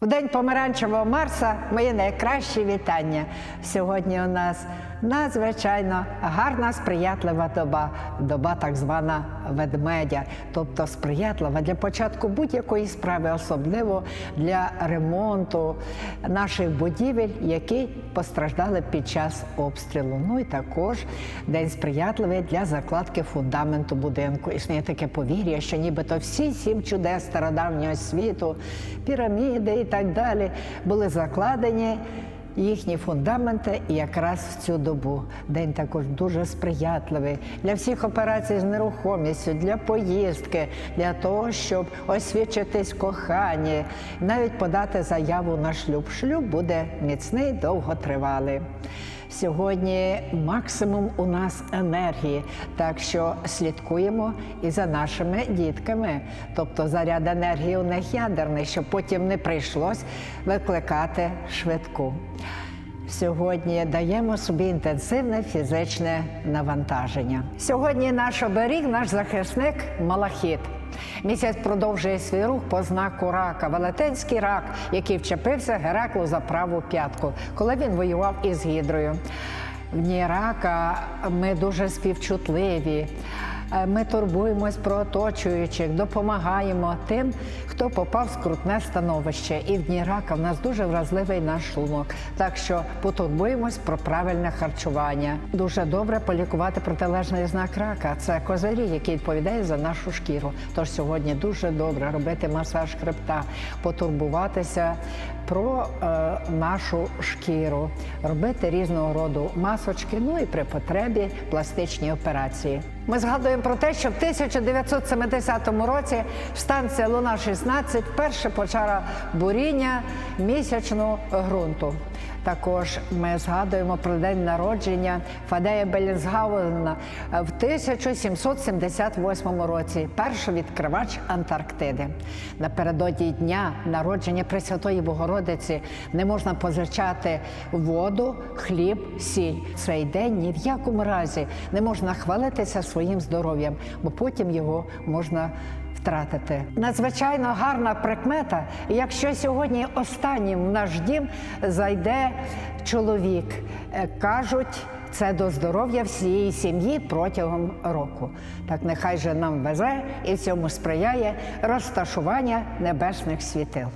В день помаранчевого Марса моє найкраще вітання. Сьогодні у нас надзвичайно гарна сприятлива доба, доба так звана ведмедя, тобто сприятлива для початку будь-якої справи, особливо для ремонту наших будівель, які постраждали під час обстрілу. Ну і також день сприятливий для закладки фундаменту будинку. Існує таке повір'я, що нібито всі сім чудес стародавнього світу, піраміди і так далі були закладені. Їхні фундаменти якраз в цю добу. День також дуже сприятливий для всіх операцій з нерухомістю, для поїздки, для того, щоб освічитись коханні, навіть подати заяву на шлюб. Шлюб буде міцний, довготривалий. Сьогодні максимум у нас енергії, так що слідкуємо і за нашими дітками. Тобто заряд енергії у них ядерний, щоб потім не прийшлось викликати швидку. Сьогодні даємо собі інтенсивне фізичне навантаження. Сьогодні наш оберіг, наш захисник Малахіт. Місяць продовжує свій рух по знаку рака. Велетенський рак, який вчепився Гераклу за праву п'ятку, коли він воював із гідрою. В дні рака ми дуже співчутливі. Е, Ми турбуємось про оточуючих, допомагаємо тим, хто попав в скрутне становище. І в дні рака в нас дуже вразливий наш шлунок. Так що потурбуємось про правильне харчування. Дуже добре полікувати протилежний знак рака. Це козирі, який відповідає за нашу шкіру. Тож сьогодні дуже добре робити масаж хребта, потурбуватися про е, нашу шкіру, робити різного роду масочки, ну і при потребі пластичні операції. Ми згадуємо про те, що в 1970 році станція Луна 16 вперше почала буріння місячного ґрунту. Також ми згадуємо про день народження Фадея Белінсгаузена в 1778 році, перший відкривач Антарктиди. Напередодні дня народження Пресвятої Богородиці не можна позичати воду, хліб, сіль. Цей день ні в якому разі не можна хвалитися своїм здоров'ям, бо потім його можна втратити. Надзвичайно гарна прикмета. Якщо сьогодні останнім в наш дім зайде чоловік, Е, кажуть. Це до здоров'я всієї сім'ї протягом року. Так нехай же нам везе і цьому сприяє розташування небесних світил.